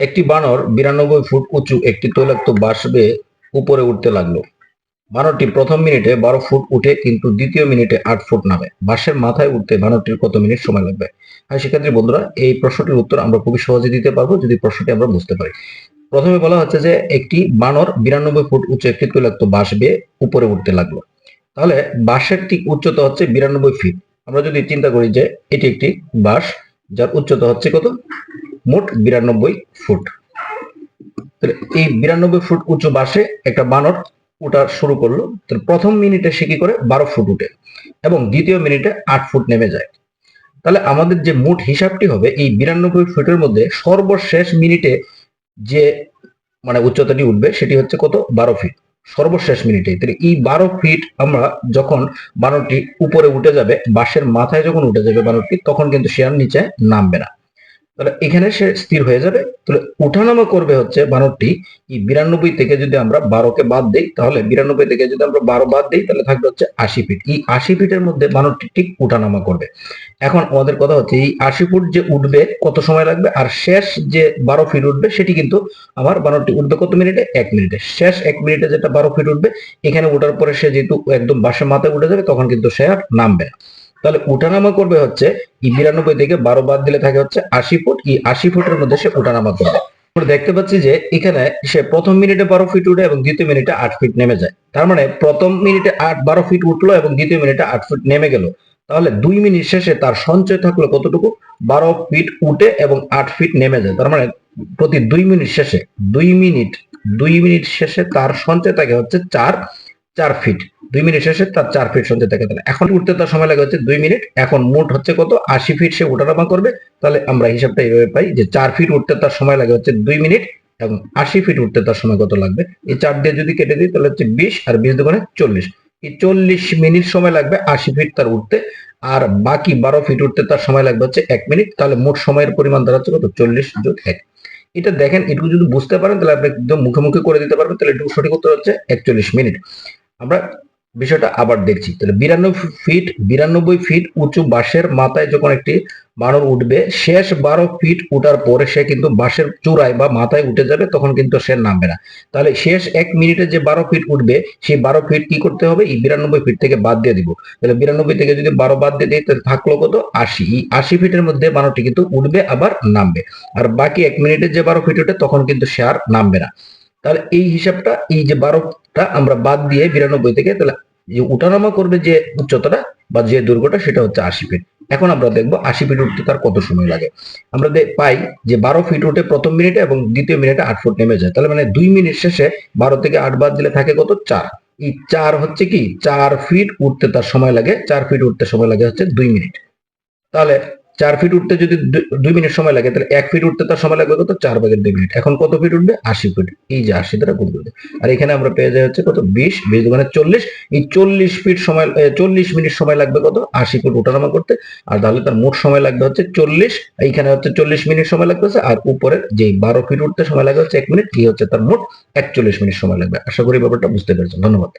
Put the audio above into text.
একটি বানর বিরানব্বই ফুট উঁচু একটি তৈলাক্ত বাঁশ বেয়ে উপরে উঠতে লাগল। বানরটি প্রথম মিনিটে বারো ফুট উঠে কিন্তু দ্বিতীয় মিনিটে আট ফুট নামে। বাঁশের মাথায় উঠতে বানরটির কত মিনিট সময় লাগবে? হ্যাঁ শিক্ষার্থী বন্ধুরা, এই প্রশ্নটির উত্তর আমরা খুবই সহজে দিতে পারব যদি প্রশ্নটি আমরা বুঝতে পারি। প্রথমে বলা হচ্ছে যে একটি বানর বিরানব্বই ফুট উঁচু একটি তৈলাক্ত বাঁশ বেয়ে উপরে উঠতে লাগল। তাহলে বাঁশের ঠিক উচ্চতা হচ্ছে বিরানব্বই ফিট। আমরা যদি চিন্তা করি যে এটি একটি বাঁশ, যার উচ্চতা হচ্ছে কত? মোট বিরানব্বই ফুট। এই বিরানব্বই ফুট উঁচু বাসে একটা বানর ওঠা শুরু করল। প্রথম মিনিটে সে কি করে? বারো ফুট উঠে এবং দ্বিতীয় মিনিটে আট ফুট নেমে যায়। তাহলে আমাদের যে মোট হিসাবটি হবে, এই বিরানব্বই ফুটের মধ্যে সর্বশেষ মিনিটে যে মানে উচ্চতাটি উঠবে, সেটি হচ্ছে কত? বারো ফিট। সর্বশেষ মিনিটে। তাহলে এই বারো ফিট আমরা যখন বানরটি উপরে উঠে যাবে, বাঁশের মাথায় যখন উঠে যাবে বানরটি, তখন কিন্তু সে আর নিচে নামবে না। তাহলে এখানে সে স্থির হয়ে যাবে। তাহলে উঠানামা করবে হচ্ছে বানরটি বিরানব্বই থেকে যদি আমরা বারোকে বাদ দিই, তাহলে বিরানব্বই থেকে যদি আমরা বারো বাদ দিই, তাহলে থাকবে হচ্ছে আশি ফিট। এই আশি ফিটের মধ্যে বানরটি ঠিক উঠানামা করবে। এখন আমাদের কথা হচ্ছে, এই আশি ফুট যে উঠবে কত সময় লাগবে? আর শেষ যে বারো ফিট উঠবে, সেটি কিন্তু আমার বানরটি উঠবে কত মিনিটে? এক মিনিটে। শেষ এক মিনিটে যেটা বারো ফিট উঠবে, এখানে উঠার পরে সে যেহেতু একদম বাসের মাথায় উঠে যাবে, তখন কিন্তু সে আর নামবে না। তাহলে উঠানামা করবে হচ্ছে এই বিরানব্বই থেকে বারো বাদ দিলে থাকে হচ্ছে আশি ফুট এই আশি ফুটের মধ্যে সে উঠানামা করবে। আমরা দেখতে পাচ্ছি যে এখানে সে প্রথম মিনিটে বারো ফিট উঠে এবং দ্বিতীয় মিনিটে আট ফিট নেমে যায়। তার মানে প্রথম মিনিটে আট, বারো ফিট উঠল এবং দ্বিতীয় মিনিটে আট ফিট নেমে গেল। তাহলে দুই মিনিট শেষে তার সঞ্চয় থাকল কতটুকু? বারো ফিট উঠে এবং আট ফিট নেমে যায়। তার মানে প্রতি দুই মিনিট শেষে, দুই মিনিট দুই মিনিট শেষে তার সঞ্চয় থাকে হচ্ছে চার চার ফিট। দুই মিনিট শেষে তার চার ফিট সঞ্চয় থাকে। তাহলে এখন উঠতে তার সময় লাগে হচ্ছে দুই মিনিট। এখন মোট হচ্ছে কত? আশি ফিট সে ওঠানামা করবে। তাহলে আমরা হিসাবটা এইভাবে পাই যে চার ফিট উঠতে তার সময় লাগে হচ্ছে দুই মিনিট এবং আশি ফিট উঠতে তার সময় কত লাগবে? এই চার দিয়ে যদি কেটে দিই তাহলে হচ্ছে বিশ আর বিশ দোকানে চল্লিশ। এই চল্লিশ মিনিট সময় লাগবে আশি ফিট তার উঠতে। আর বাকি বারো ফিট উঠতে তার সময় লাগবে হচ্ছে এক মিনিট। তাহলে মোট সময়ের পরিমাণ দাঁড়াচ্ছে কত? চল্লিশ যোগ এক। এটা দেখেন, এটুকু যদি বুঝতে পারেন তাহলে আপনি একদম মুখে মুখে করে দিতে পারবেন। তাহলে এটুকু সঠিক উত্তর হচ্ছে একচল্লিশ মিনিট। আমরা বিষয়টা আবার দেখছি। তাহলে বিরানব্বই ফিট বিরানব্বই ফিট উঁচু বাঁশের মাথায় যখন একটি বানর উঠবে, শেষ বারো ফিট উঠার পরে সে কিন্তু বাঁশের চূড়ায় বা মাথায় উঠে যাবে, তখন কিন্তু সে নামবে না। তাহলে শেষ এক মিনিটে যে বারো ফিট উঠবে, সেই বারো ফিট কি করতে হবে? এই বিরানব্বই ফিট থেকে বাদ দিয়ে দিব। তাহলে বিরানব্বই থেকে যদি বারো বাদ দিয়ে দিই, তাহলে থাকল কত? আশি। এই আশি ফিটের মধ্যে বানরটি কিন্তু উঠবে, আবার নামবে। আর বাকি এক মিনিটে যে বারো ফিট উঠে, তখন কিন্তু সে আর নামবে না। তাহলে এই হিসাবটা, এই যে বারোটা আমরা বাদ দিয়ে বিরানব্বই থেকে তাহলে যে উঠানামা করবে যে উচ্চতাটা বা যে দুর্গটা সেটা হচ্ছে আশি ফিট এখন আমরা দেখব আশি ফিট উঠতে তার কত সময় লাগে। আমরা পাই যে বারো ফিট উঠে প্রথম মিনিটে এবং দ্বিতীয় মিনিটে আট ফুট নেমে যায়। তাহলে মানে দুই মিনিট শেষে বারো থেকে আট বাদ দিলে থাকে কত? চার। এই চার হচ্ছে কি? চার ফিট উঠতে তার সময় লাগে। চার ফিট উঠতে সময় লাগে হচ্ছে দুই মিনিট তাহলে চার ফিট উঠতে যদি দুই মিনিট সময় লাগে, তাহলে এক ফিট উঠতে তার সময় লাগবে কত? চার ভাগের দুই মিনিট। এখন কত ফিট উঠবে? আশি ফিট এই যে আশি দ্বারা গুণ করবে। আর এখানে আমরা পেয়ে যাই হচ্ছে কত? বিশ। বিশ দোকানে চল্লিশ। এই চল্লিশ ফিট সময় চল্লিশ মিনিট সময় লাগবে কত? আশি ফিট ওঠানামা করতে। আর তাহলে তার মোট সময় লাগবে হচ্ছে চল্লিশ। এইখানে হচ্ছে চল্লিশ মিনিট সময় লাগতেছে। আর উপরের যে বারো ফিট উঠতে সময় লাগবে হচ্ছে এক মিনিট, এই হচ্ছে তার মোট একচল্লিশ মিনিট সময় লাগবে। আশা করি ব্যাপারটা বুঝতে পেরেছেন। ধন্যবাদ।